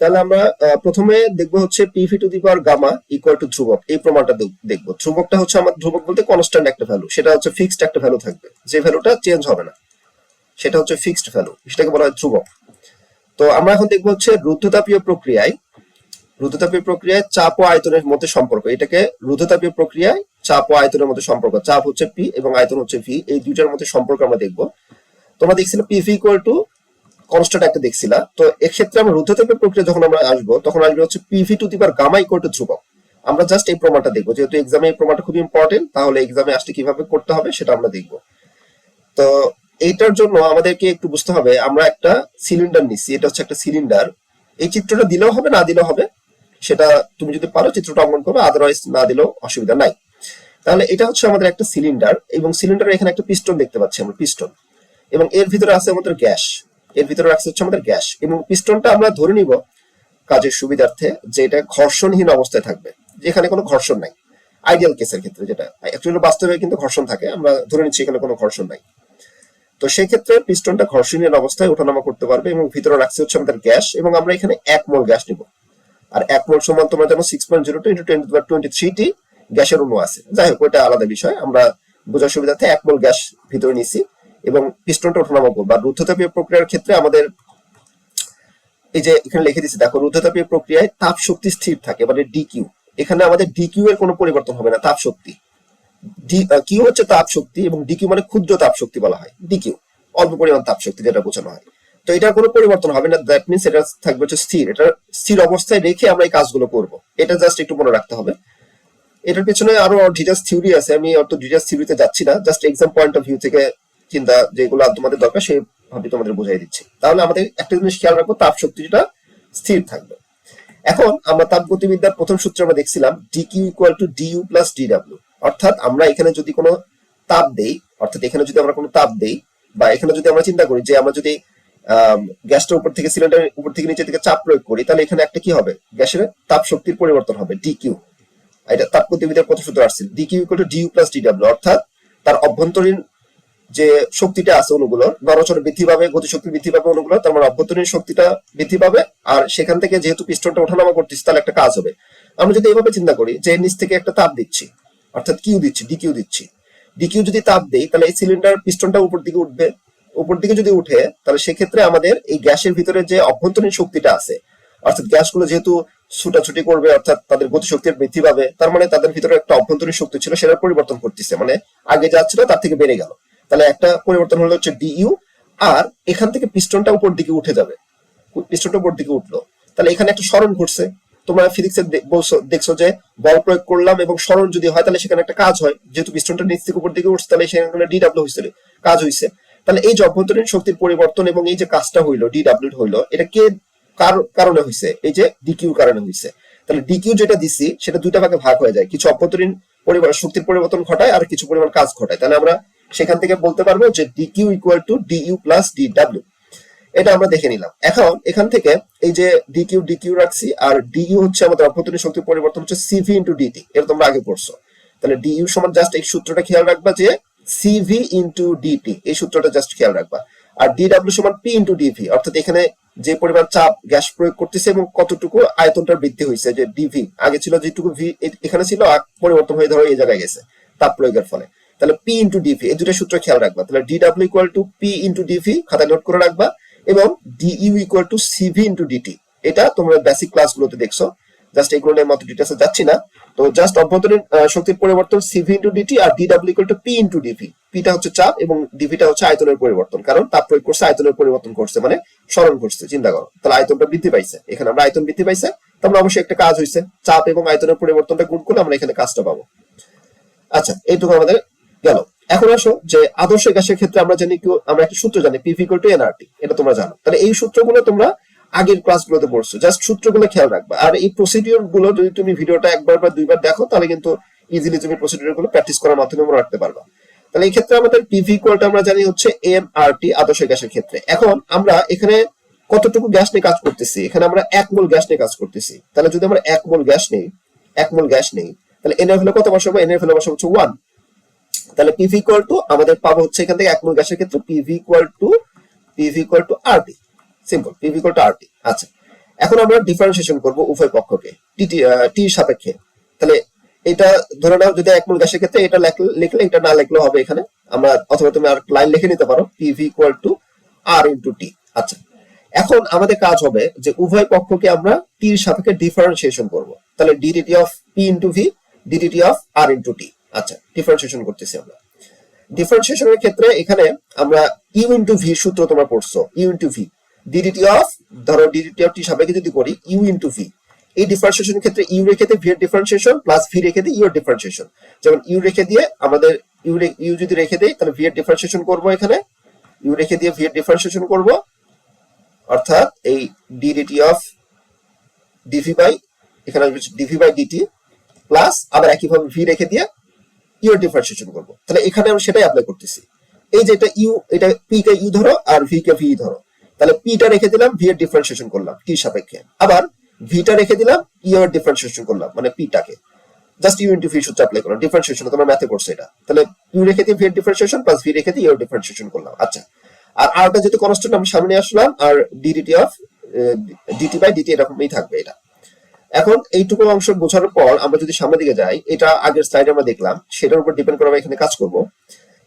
তাহলে আমরা প্রথমে দেখব হচ্ছে PV to the power gamma equal to ধ্রুবক। এই প্রমাণটা দেখ- দেখব। ধ্রুবকটা হচ্ছে আমার, ধ্রুবক বলতে কনস্ট্যান্ট একটা ভ্যালু সেটা হচ্ছে ফিক্সড একটা ভ্যালু থাকবে। যে ভ্যালুটা চেঞ্জ হবে না। সেটা হচ্ছে ফিক্সড ভ্যালু সেটাকে বলা হয় ধ্রুবক। তো আমরা এখন দেখব হচ্ছে রুদ্ধতাপীয় প্রক্রিয়ায় রুদ্ধতাপীয় প্রক্রিয়ায় চাপ ও আয়তনের মধ্যে সম্পর্ক। এটাকে রুদ্ধতাপীয় প্রক্রিয়ায় চাপ ও আয়তনের মধ্যে সম্পর্ক। চাপ হচ্ছে পি এবং আয়তন হচ্ছে ভি এই দুইটার মধ্যে সম্পর্ক আমরা দেখব। তোমরা দেখছিলে পিভি ইকুয়াল টু কনস্ট্যান্ট একটা দেখছিলা, তো এক্ষেত্রে আমরা রুদ্ধতাপীয় প্রক্রিয়া যখন আমরা আসব, তখন আসবে হচ্ছে PV to the power gamma equal to ধ্রুবক। আমরা জাস্ট এই প্রমাণটা দেখব। যেহেতু এক্সামে এই প্রমাণটা খুব ইম্পর্টেন্ট তাহলে এক্সামে আসলে কীভাবে করতে হবে সেটা আমরা দেখব। তো এইটার জন্য আমাদেরকে একটু বুঝতে হবে, আমরা একটা সিলিন্ডার নিচ্ছি, এটা হচ্ছে একটা সিলিন্ডার এই চিত্রটা দিলেও হবে, না দিলেও হবে, সেটা তুমি যদি পারো চিত্রটা অঙ্কন করবে আদারওয়াইজ না দিলেও অসুবিধা নাই। তাহলে এটা হচ্ছে আমাদের একটা সিলিন্ডার এবং সিলিন্ডারের এখানে একটা পিস্টন দেখতে পাচ্ছি আমরা পিস্টন এবং এর ভিতরে আছে আমাদের গ্যাস। এর ভিতরে আছে হচ্ছে আমাদের গ্যাস এবং পিস্টনটা আমরা ধরে নিব কাজের সুবিধার্থে যে এটা ঘর্ষণহীন অবস্থায় থাকবে। যেখানে কোনো ঘর্ষণ নাই। আইডিয়াল কেসের ক্ষেত্রে যেটা। অ্যাকচুয়ালি বাস্তবে কিন্তু ঘর্ষণ থাকে, আমরা ধরে নিচ্ছি এখানে কোনো ঘর্ষণ নাই। তো সেই ক্ষেত্রে পিস্টনটা ঘর্ষণহীন অবস্থায় ওঠানামা করতে পারবে এবং ভিতরে রাখছে হচ্ছে আমাদের গ্যাস এবং আমরা এখানে এক মোল গ্যাস নিব। আর এক মোল সমান তোমরা জানো six point zero two into ten twenty three টি গ্যাসের অণু আছে। যাই হোক, ওইটা আলাদা বিষয়। আমরা বোঝার সুবিধার্থে এক মোল গ্যাস ভিতরে নিছি এবং পিস্টনটা ওঠানামা করব। রুদ্ধতাপীয় প্রক্রিয়ার ক্ষেত্রে আমাদের এই যে এখানে লিখে দিচ্ছি দেখো, রুদ্ধতাপীয় প্রক্রিয়ায় তাপ শক্তি স্থির থাকে মানে ডিকিউ এখানে আমাদের ডিকিউ এর কোনো পরিবর্তন হবে না, তাপ শক্তি। কিউ হচ্ছে তাপ শক্তি এবং ডিকিউ মানে ক্ষুদ্র তাপ শক্তি বলা হয় ডিকিউ অল্প পরিমাণ তাপ শক্তি যেটা বোঝানো হয়। তো এটার কোনো পরিবর্তন হবে না দ্যাট মিনস এটা থাকবে হচ্ছে স্থির, এটা স্থির অবস্থায় রেখে আমরা এই কাজগুলো করব। এটা জাস্ট একটু মনে রাখতে হবে। এটার পেছনে আরও ডিটেলস থিওরি আছে, আমি অত ডিটেলস থিওরিতে যাচ্ছি না just exam point of view থেকে চিন্তা যেগুলো তোমাদের দরকার, সেই ভাবে তোমাদের বুঝাই দিচ্ছি। তাহলে আমাদের একটা জিনিস খেয়াল রাখব, তাপ শক্তিটা স্থির থাকবে। এখন আমরা তাপগতিবিদ্যার প্রথম সূত্রে আমরা দেখছিলাম dQ equal to dU plus DW অর্থাৎ আমরা এখানে যদি কোনো তাপ দেই, অর্থাৎ এখানে যদি আমরা কোনো তাপ দেই, বা এখানে যদি আমরা চিন্তা করি যে আমরা যদি গ্যাসটার উপর থেকে, সিলিন্ডারের উপর থেকে নিচে থেকে চাপ প্রয়োগ করি, তাহলে এখানে একটা কি হবে? গ্যাসের তাপ শক্তির পরিবর্তন হবে ডি কিউ এটা তাপগতিবিদ্যার প্রথম সূত্র আসছে dQ equal to dU plus DW অর্থাৎ তার অভ্যন্তরীণ যে শক্তিটা আছে অনুগুলোর নরচর বৃদ্ধি পাবে, গতিশক্তি বৃদ্ধি পাবে অনুগুলো তার মানে অভ্যন্তরীণ শক্তিটা বৃদ্ধি পাবে, আর সেখান থেকে যেহেতু পিস্টনটা ওঠানামা করতেছি, তাহলে একটা কাজ হবে। আমরা যদি এইভাবে চিন্তা করি যে নিচ থেকে একটা তাপ দিচ্ছি, অর্থাৎ কিউ দিচ্ছি ডিকিউ দিচ্ছি। ডিকিউ যদি তাপ দেই, তাহলে এই সিলিন্ডার পিস্টনটা উপর দিকে উঠবে। উপর দিকে যদি উঠে, তাহলে সেক্ষেত্রে আমাদের এই গ্যাসের ভিতরে যে অভ্যন্তরীণ শক্তিটা আছে, অর্থাৎ গ্যাসগুলো যেহেতু ছুটাছুটি করবে, অর্থাৎ তাদের গতি গতিশক্তির বৃদ্ধি পাবে, তার মানে তাদের ভিতরে একটা অভ্যন্তরীণ শক্তি ছিল, সেটার পরিবর্তন করতেছে। মানে আগে যাচ্ছিল তার থেকে বেড়ে গেল। তাহলে একটা পরিবর্তন হলো হচ্ছে ডিইউ আর এখান থেকে পিস্টনটা উপর দিকে উঠে যাবে। পিস্টনটা উপর দিকে উঠল। তাহলে এখানে একটা স্মরণ ঘটছে তোমরা ফিজিক্সের বলছো, দেখছ যে বল প্রয়োগ করলাম এবং স্মরণ যদি হয়, তাহলে সেখানে একটা কাজ হয়। যেহেতু পিস্টনটা নিচ থেকে উপর দিকে উঠছে, তাহলে সেখানে ডিডাব্লিউ হয়েছিল কাজ হয়েছে তাহলে এই যে অভ্যন্তরীণ শক্তির পরিবর্তন এবং এই যে কাজটা হইল ডিডাব্লিউ হইল, এটা কে কার কারণে হয়েছে এই যে ডিকিউ কারণে হয়েছে তাহলে ডিকিউ যেটা দিছি, সেটা দুইটা ভাগে ভাগ হয়ে যায়। কিছু অভ্যন্তরীণ পরিবার শক্তির পরিবর্তন ঘটায় আর কিছু পরিমাণ কাজ ঘটায়। তাহলে আমরা সেখান থেকে বলতে পারব যে dQ equal to dU plus DW এটা আমরা দেখে নিলাম। এখন এখান থেকে এই যে ডিকিউ ডিকিউ রাখছি, আর ডিইউ হচ্ছে আমাদের অভ্যন্তরীণ শক্তির পরিবর্তন হচ্ছে সিভি ইন্টু ডিটি এটা তোমরা আগে পড়ছো। তাহলে ডিইউ সমান জাস্ট এই সূত্রটা খেয়াল রাখবা যে সিভি ইন্টু ডিটি এই সূত্রটা জাস্ট খেয়াল রাখবা। আর ডিডাব্লিউ সমান পি ইন্টু ডিভি অর্থাৎ এখানে যে পরিমাণ চাপ গ্যাস প্রয়োগ করতেছে এবং কতটুকু আয়তনটার বৃদ্ধি হয়েছে, যে ডিভি আগে ছিল যেটুকু ভি এখানে ছিল পরিবর্তন হয়ে ধরো এই জায়গায় গেছে, তাপ প্রয়োগের ফলে। তাহলে পি ইন্টু ডিভি এই দুটো সূত্র খেয়াল রাখবা। তাহলে DW equal to P into dV খাতায় নোট করে রাখবা, এবং dU equal to CV into dT এটা তোমরা বেসিক ক্লাসগুলোতে দেখছ। জাস্ট এগুলো নিয়ে মতো ডিটেলসে যাচ্ছি না। তো জাস্ট অভ্যন্তরীণ শক্তির পরিবর্তন সিভি ইন্টু ডিটি আর DW equal to P into dV পিটা হচ্ছে চাপ এবং ডিভিটা হচ্ছে আয়তনের পরিবর্তন। কারণ তাপ প্রয়োগ করছে, আয়তনের পরিবর্তন করছে মানে স্মরণ করছে, চিন্তা করো। তাহলে আয়তনটা বৃদ্ধি পাইছে। এখানে আমরা আয়তন বৃদ্ধি পাইছে। তাহলে অবশ্যই একটা কাজ হয়েছে চাপ এবং আয়তনের পরিবর্তনটা গুণ করলে আমরা এখানে কাজটা পাবো। আচ্ছা এইটুকু আমাদের গেল। এখন আসো যে আদর্শ গ্যাসের ক্ষেত্রে আমরা জানি আমরা একটা সূত্র জানি পিভি টু এনআরটি এটা তোমরা জানো। তাহলে এই সূত্রগুলো তোমরা আগের ক্লাসগুলোতে পড়ছো জাস্ট সূত্রগুলো খেয়াল রাখবা। আর এই প্রসিডিওরগুলো যদি তুমি ভিডিওটা একবার বা দুইবার দেখো, তাহলে কিন্তু ইজিলি তুমি প্রসিডিওরগুলো প্র্যাকটিস করার মাধ্যমে মনে রাখতে পারবা। তাহলে এই ক্ষেত্রে আমাদের পিভি ইকুয়ালটা আমরা জানি হচ্ছে এম আর টি আদর্শ গ্যাসের ক্ষেত্রে। এখন আমরা এখানে কতটুকু গ্যাস নিয়ে কাজ করতেছি? এখানে আমরা এক মোল গ্যাস নিয়ে কাজ করতেছি। তাহলে যদি আমরা এক মোল গ্যাস নেই, এক মোল গ্যাস নেই, তাহলে এন এর ভ্যালু কত বসাবো? এন এর ভ্যালু বসাবো হচ্ছে ওয়ান তাহলে পিভি ইকুয়াল টু আমাদের পাবো হচ্ছে এখান থেকে এক মোল গ্যাসের ক্ষেত্রে PV equal to PV equal to R T simple PV equal to R T আচ্ছা এখন আমরা ডিফারেন্সিয়েশন করব উভয় পক্ষকে টি টি সাপেক্ষে। তাহলে এটা ধরে নাও, যদি এক মোল গ্যাসের ক্ষেত্রে এটা লিখলে এটা না লিখলেও হবে এখানে। আমরা, অথবা তুমি আর লাইন লিখে নিতে পারো PV equal to R into T আচ্ছা এখন আমাদের কাজ হবে যে উভয় পক্ষকে আমরা টির সাপেক্ষে ডিফারেন্সিয়েশন করব। তাহলে ddt of P into V ddt of R into T আচ্ছা ডিফারেন্সিয়েশন করতেছি আমরা। ডিফারেন্সিয়েশনের ক্ষেত্রে এখানে আমরা ইউ ইন্টু ভি সূত্র তোমরা পড়ছো। U into V ddt of ধরো ডিডিটি অফ টি সাপেক্ষে যদি করি ইউ ইন্টু ভি এই ডিফারেন্সিয়েশনের ক্ষেত্রে ইউ রেখে দিয়ে ভি এর ডিফারেন্সিয়েশন প্লাস ভি রেখে দিয়ে ইউ এর ডিফারেন্সিয়েশন যেমন ইউ রেখে দিয়ে আমাদের ইউ ইউ যদি রেখে দেই, তাহলে ভি এর ডিফারেন্সিয়েশন করব এখানে। ইউ রেখে দিয়ে ভি এর ডিফারেন্সিয়েশন করব। অর্থাৎ এই ডিডিটি অফ ডিভি বাই এখানে ডিভি বাই ডিটি প্লাস আবার একইভাবে ভি রেখে দিয়ে ইউ এর ডিফারেন্সিয়েশন করব। তাহলে এখানে আমরা সেটাই অ্যাপ্লাই করতেছি। এই যে এটা ইউ এটা পি কে ইউ ধরো আর ভি কে ভি ধরো। তাহলে পিটা রেখে দিলাম ভি এর ডিফারেন্সিয়েশন করলাম টি সাপেক্ষে। আবার ভিটা রেখে দিলাম ইউ এর ডিফারেন্সিয়েশন করলাম মানে পিটাকে জাস্ট ইউ ইন্টু ভি সূত্র অ্যাপ্লাই করলাম। ডিফারেন্সিয়েশন তোমরা ম্যাথে করছ এটা। তাহলে ইউ রেখে দিয়ে ভি এর ডিফারেন্সিয়েশন প্লাস ভি রেখে দিয়ে ইউ এর ডিফারেন্সিয়েশন করলাম। আচ্ছা। আর আরটা যেহেতু কনস্ট্যান্ট আমি সামনে আসলাম, আর ddt of dT by dT এরকমই থাকবে এটা। এখন এইটুকু অংশ বোঝার পর আমরা যদি সামনের দিকে যাই, এটা আগের স্লাইডে আমরা দেখলাম, সেটার উপর ডিপেন্ড করে আমরা এখানে কাজ করব।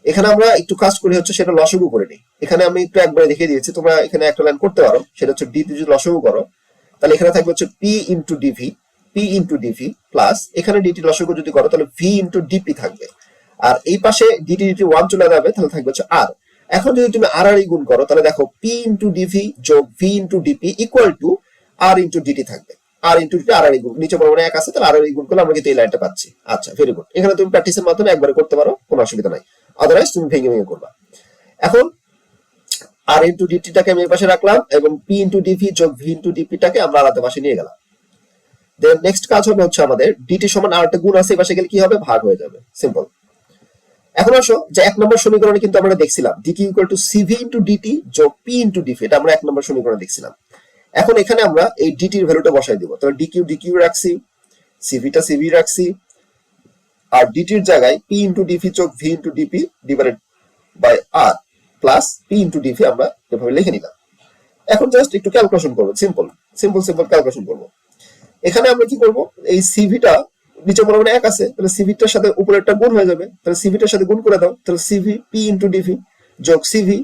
এখানে আমরা একটু কাজ করি হচ্ছে সেটা লসগু করে নিই। এখানে আমি একটু একবারে দেখিয়ে দিয়েছি, তোমরা এখানে একটা লাইন করতে পারো, সেটা হচ্ছে ডি যদি লসগু করো, তাহলে এখানে থাকবে হচ্ছে P into dV P into dV plus এখানে ডিটি লসগু যদি করো, তাহলে ভি ইন্টু ডিপি থাকবে। আর এই পাশে ডিটি ডিটি ওয়ান চলে যাবে, তাহলে থাকবে হচ্ছে আর এখন যদি তুমি আর আর গুণ করো, তাহলে দেখো পি ইন্টু ডিভি যোগ V into dP equal to R into dT থাকবে। আর ইন্টু ডিটি আর আর গুণ নিচে বড় এক আছে, তাহলে আর আর গুণ করলে আমরা কিন্তু এই লাইনটা পাচ্ছি। আচ্ছা ভেরি গুড এখানে তুমি প্র্যাকটিসের মাধ্যমে একবারে করতে পারো, কোনো অসুবিধা নাই। আদারওয়াইজ তুমি ভেঙে ভেঙে করবা। এখন আর ইন্টু ডিটিটাকে আমি এই পাশে রাখলাম, এবং পি ইন্টু ডিভি যোগ ভি ইন্টু ডিপিটাকে আমরা আলাদা পাশে নিয়ে গেলাম। দেন নেক্সট কাজ হবে হচ্ছে আমাদের ডিটি সমান আর একটা গুণ আছে, এই পাশে গেলে কি হবে? ভাগ হয়ে যাবে। সিম্পল এখন আসো, যে এক নম্বর সমীকরণে কিন্তু আমরা দেখছিলাম dQ equal to CV into dT যোগ পি ইন্টু ডিভি এটা আমরা এক নম্বর সমীকরণে দেখছিলাম। এখন এখানে আমরা এই ডিটির ভ্যালুটা বসাই দিব। তাহলে ডিকিউ ডিকিউ রাখছি সিভিটা সিভি রাখছি, আর ডিটির জায়গায় পি ইন্টু ডিভি যোগ V into dP divided by R plus P into dV আমরা এভাবে লিখে নিলাম। এখন জাস্ট একটু ক্যালকুলেশন করব সিম্পল সিম্পল সিম্পল ক্যালকুলেশন করব। এখানে আমরা কি করব? এই সিভিটা নিচে মনে এক আছে, তাহলে সিভিটার সাথে উপরেরটা গুণ হয়ে যাবে। তাহলে সিভিটার সাথে গুণ করে দাও, তাহলে সিভি পি ইন্টু ডিভি যোগ CV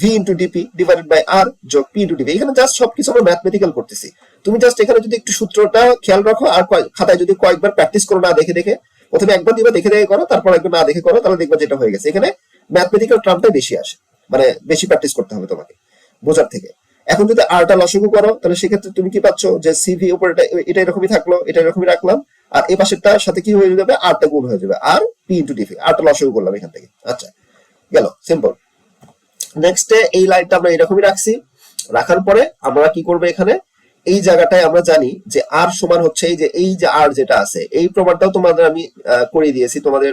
V into dP divided by R যোগ পি ইন্টু ডিভি এখানে জাস্ট সবকিছু আমরা ম্যাথমেটিক্যাল করতেছি। তুমি জাস্ট এখানে যদি একটু সূত্রটা খেয়াল রাখো, আর খাতায় যদি কয়েকবার প্র্যাকটিস করো না দেখে দেখে, প্রথমে একবার দিবা, দেখে দেখে করো, তারপর একবার না দেখে করো, তাহলে দেখবা যেটা হয়ে গেছে। এখানে ম্যাথমেটিক্যাল টার্মটাই বেশি আসে। মানে বেশি প্র্যাকটিস করতে হবে তোমাকে বোঝার থেকে। এখন যদি আরটা লসগু করো, তাহলে সেক্ষেত্রে তুমি কি পাচ্ছ যে সিভি উপর এটা এটা এরকমই থাকল, এটা এরকমই রাখলাম। আর এই পাশেরটার সাথে কি হয়ে যাবে? আরটা গুণ হয়ে যাবে। আর পি ইন্টু ডিভি আরটা লসগু করলাম এখান থেকে। আচ্ছা গেল। সিম্পল নেক্সট এই লাইনটা আমরা এরকমই রাখছি। রাখার পরে আমরা কি করব এখানে? এই জায়গাটায় আমরা জানি যে আর সমান হচ্ছে এই যে এই যে আর যেটা আছে, এই প্রমাণটাও তোমাদের আমি করিয়ে দিয়েছি। তোমাদের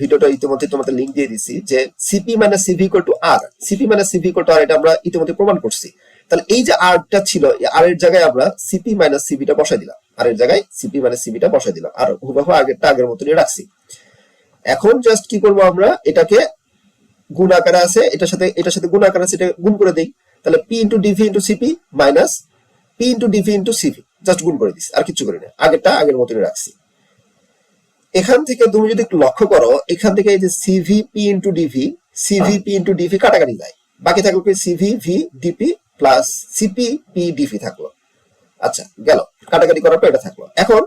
ভিডিওটা ইতিমধ্যে তোমাদের লিংক দিয়ে দিছি যে সিপি মানে সিভি টু আর সিপি মানে সিভি আর এটা আমরা ইতিমধ্যে প্রমাণ করছি। তাহলে এই যে আরটা ছিল আর এর জায়গায় আমরা সিপি মাইনাস সিবিটা বসাই দিলাম। আর এর জায়গায় সিপি মাইনাস সিবিটা বসাই দিলাম। আর হুবাহু আগেরটা আগের মতনই রাখছি। এখন জাস্ট কি করব আমরা? এটাকে গুণ আকারে আছে, এটার সাথে এটার সাথে গুণ আকারে আছে, এটা গুণ করে দেই। তাহলে P into dV into CP minus P into dV into CV just গুণ করে দিছি আর কিছু করি না। আগেরটা আগের মতনই রাখছি। এখান থেকে তুমি যদি লক্ষ্য করো, এখান থেকে এই যে CV P into dV CV P into dV কাটাকাটি যায়। বাকি থাকল কি CV V dP plus CP P dV থাকল। আচ্ছা গেল। কাটাকাটি করার পর এটা থাকল। এখন,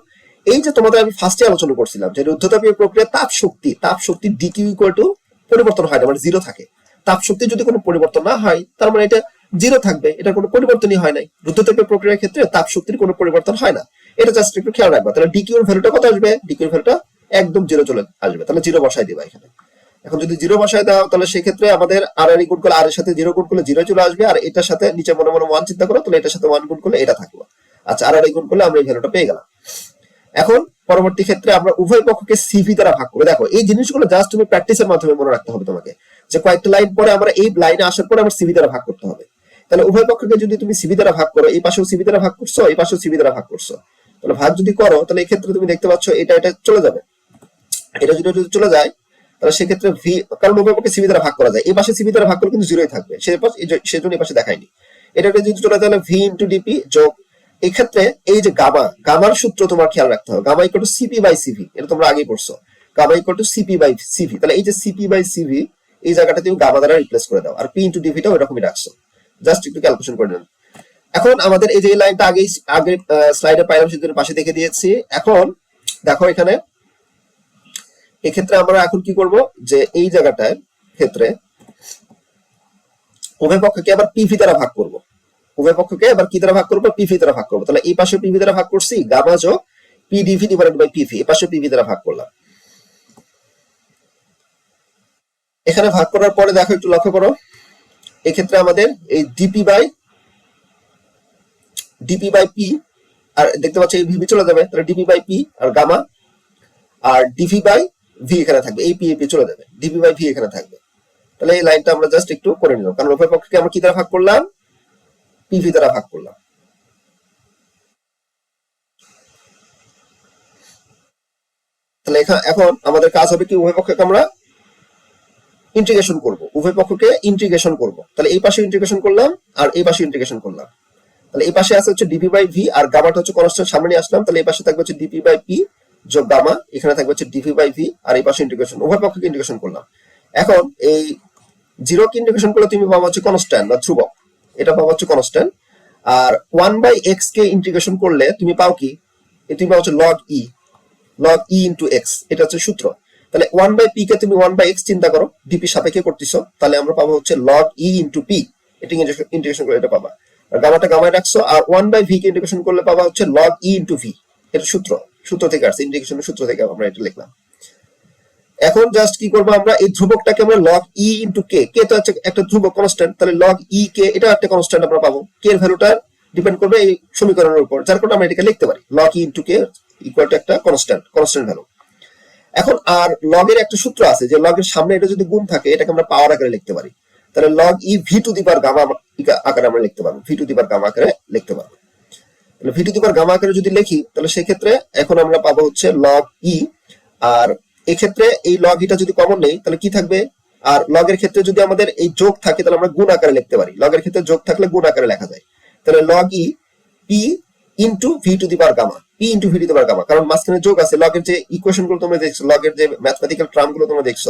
এই যে তোমাদের আমি ফার্স্টে আলোচনা করছিলাম, যে রুদ্ধতাপীয় প্রক্রিয়া তাপ শক্তি তাপ শক্তি ডিকিউ ইকুয়াল টু পরিবর্তন হয় না মানে জিরো থাকে। তাপ শক্তি যদি কোনো পরিবর্তন না হয়, তার মানে এটা জিরো থাকবে, এটা কোনো পরিবর্তনই হয় নাই। রুদ্ধতাপীয় প্রক্রিয়ার ক্ষেত্রে তাপ শক্তির কোনো পরিবর্তন হয় না। এটা জাস্ট একটু খেয়াল রাখবা। তাহলে ডিকিউর ভ্যালুটা কত আসবে? ডিকিউর ভ্যালুটা একদম জিরো চলে আসবে। তাহলে জিরো বসাই দিবা এখানে। এখন যদি জিরো বসায় দাও, তাহলে সেক্ষেত্রে আমাদের আর আর গুণ করলে আর এর সাথে জিরো গুণ করলে জিরো চলে আসবে। আর এটার সাথে নিচে মনে মনে ওয়ান চিন্তা করো, তাহলে এটার সাথে ওয়ান গুণ করলে এটা থাকবে। আচ্ছা আর আর গুণ করলে আমরা এই ভ্যালুটা পেয়ে গেলাম। এখন পরবর্তী ক্ষেত্রে আমরা উভয় পক্ষকে সিভি দ্বারা ভাগ করে। দেখো, এই জিনিসগুলো জাস্ট তুমি প্র্যাকটিসের মাধ্যমে মনে রাখতে হবে তোমাকে, যে কয়েকটা লাইন পরে আমরা এই লাইনে আসার পরে আমরা সিভি দ্বারা ভাগ করতে হবে। তাহলে উভয় পক্ষকে যদি তুমি সিভি দ্বারা ভাগ করো, এই পাশেও সিভি দ্বারা ভাগ করছ, এই পাশেও সিভি দ্বারা ভাগ করছ। তাহলে ভাগ যদি করো, তাহলে এই ক্ষেত্রে তুমি দেখতে পাচ্ছ এটা এটা চলে যাবে। এটা যদি যদি চলে যায়, তাহলে সেক্ষেত্রে ভি কারণ উভয় পক্ষে সিভি দ্বারা ভাগ করা যায়। এই পাশে সিভি দ্বারা ভাগ করলে কিন্তু জিরোই থাকবে। সেজন্য এই পাশে দেখায়নি। এটা যদি চলে যায় ভি ইন্টু ডিপি যোগ এক্ষেত্রে এই যে গামা, গামার সূত্র তোমার খেয়াল রাখতে হবে। Gamma equal to CP by CV এটা তোমরা আগেই পড়ছো। Gamma equal to CP by CV তাহলে এই যে সিপি বাই সিভি এই জায়গাটা তুমি গামা দ্বারা রিপ্লেস করে দাও, আর পি ইন্টু ডিভিটা ওইরকমই রাখছো। জাস্ট একটু ক্যালকুলেশন করে নেন এখন আমাদের এই যে লাইনটা আগেই আগে স্লাইডে পাইলাম, সেদিন পাশে দেখে দিয়েছি। এখন দেখো এখানে, এক্ষেত্রে আমরা এখন কি করব? যে এই জায়গাটায় ক্ষেত্রে উভয় পক্ষকে আবার পিভি দ্বারা ভাগ করব। উভয় পক্ষকে এবার কি দ্বারা ভাগ করব? পিভি দ্বারা ভাগ করব। তাহলে এই পাশে পিভি দ্বারা ভাগ করছি গামা যোগ পি ডিভি বাই পিভি এই পাশে পিভি দ্বারা ভাগ করলাম। এখানে ভাগ করার পরে দেখো একটু লক্ষ্য করো। এক্ষেত্রে আমাদের এই dP by dP by P আর দেখতে পাচ্ছ এই ভিভি চলে যাবে। তাহলে ডিপি বাই পি আর গামা আর ডিভি বাই ভি এখানে থাকবে। এই পি এ পি চলে যাবে। ডিপি বাই ভি এখানে থাকবে। তাহলে এই লাইনটা আমরা জাস্ট একটু করে নিলাম। কারণ উভয় পক্ষকে আমরা কি দ্বারা ভাগ করলাম? পিভি দ্বারা ভাগ করলাম। তাহলে এখন আমাদের কাজ হবে কি, উভয় পক্ষকে আমরা ইন্টিগ্রেশন করব। উভয় পক্ষকে ইন্টিগ্রেশন করব। তাহলে এই পাশে ইন্টিগ্রেশন করলাম আর এই পাশে ইন্টিগ্রেশন করলাম। তাহলে এই পাশে আছে হচ্ছে ডিপি বাই ভি আর গামাটা হচ্ছে কনস্ট্যান্ট সামনে আসলাম। তাহলে এই পাশে থাকবে হচ্ছে ডিপি বাই পি যোগ গামা এখানে থাকবে হচ্ছে ডিপি বাই ভি আর এই পাশে ইন্টিগ্রেশন উভয় পক্ষকে ইন্টিগ্রেশন করলাম। এখন এই জিরো কে ইন্টিগ্রেশন করলে তুমি পাবা হচ্ছে কনস্ট্যান্ট বা ধ্রুবক। এটা পাবা হচ্ছে কনস্ট্যান্ট আর ওয়ান বাই এক্স কে ইন্টিগ্রেশন করলে তুমি পাও কি? তুমি পাও হচ্ছে log e log e into X এটা হচ্ছে সূত্র। তাহলে ওয়ান বাই পি কে তুমি ওয়ান বাই এক্স চিন্তা করো ডিপি সাপেক্ষে করতেছো, তাহলে আমরা পাবো হচ্ছে লগ ই ইন্টু পি এটা ইন্টিগ্রেশন করে এটা পাবা। আর গামাটা গামায় রাখছো, আর ওয়ান বাই ভি কে ইন্টিগ্রেশন করলে পাবা হচ্ছে লগ ই ইন্টু ভি এটা সূত্র। সূত্র থেকে আসছে ইন্টিগ্রেশনের সূত্র থেকে আমরা এটা লিখলাম। এখন জাস্ট কি করব আমরা? এই ধ্রুবকটাকে আমরা লগ ই ইন্টু কে কে তো হচ্ছে একটা ধ্রুবক কনস্ট্যান্ট তাহলে লগ ই কে এটা একটা কনস্ট্যান্ট আমরা পাবো। কে এর ভ্যালুটা ডিপেন্ড করবে এই সমীকরণের উপর, যার কারণে আমরা এটাকে লিখতে পারি। Log e into K equal to একটা কনস্ট্যান্ট কনস্ট্যান্ট ভ্যালু এখন আর লগের একটা সূত্র আছে যে লগের সামনে এটা যদি গুণ থাকে, এটাকে আমরা পাওয়ার আকারে লিখতে পারি। তাহলে log e V to the power gamma আকারে আমরা লিখতে পারব। V to the power gamma আকারে লিখতে পারব। তাহলে V to the power gamma আকারে যদি লিখি, তাহলে সেক্ষেত্রে এখন আমরা পাবো হচ্ছে লগ ই আর এক্ষেত্রে এই লগ ইটা যদি কমন নেই, তাহলে কি থাকবে? আর লগের ক্ষেত্রে যদি আমাদের এই যোগ থাকে, তাহলে আমরা গুণ আকারে লিখতে পারি। লগের ক্ষেত্রে যোগ থাকলে গুণ আকারে লেখা যায়। তাহলে log e P into V to the power gamma P into V to the power gamma কারণ মাঝখানে যোগ আছে লগের যে ইকুয়েশনগুলো তোমরা দেখছ লগের যে ম্যাথমেটিক্যাল টার্মগুলো তোমরা দেখছ,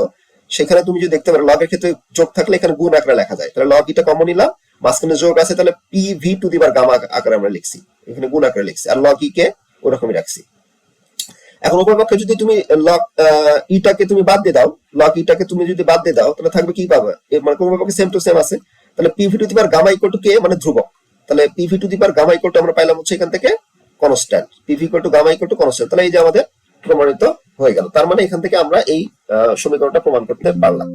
সেখানে তুমি যদি দেখতে পারো লগের ক্ষেত্রে যোগ থাকলে এখানে গুণ আকারে লেখা যায়। তাহলে লগ ইটা কমন নিলাম, মাঝখানে যোগ আছে, তাহলে P V to the power gamma আকারে আমরা লিখছি। এখানে গুণ আকারে লিখছি, আর লগ ই কে ওরকমই রাখছি। এখন উপর পক্ষে যদি তুমি লক ইটাকে তুমি বাদ দিয়ে দাও লক ইটাকে তুমি যদি বাদ দিয়ে দাও, তাহলে থাকবে কি পাবে? মানে কোন পক্ষে সেম টু সেম আছে। তাহলে PV to the power gamma equal to K মানে ধ্রুবক। তাহলে PV to the power gamma equal to আমরা পাইলাম হচ্ছে এখান থেকে constant PV equal to gamma equal to constant তাহলে এই যে আমাদের প্রমাণিত হয়ে গেল। তার মানে এখান থেকে আমরা এই সমীকরণটা প্রমাণ করতে পারলাম।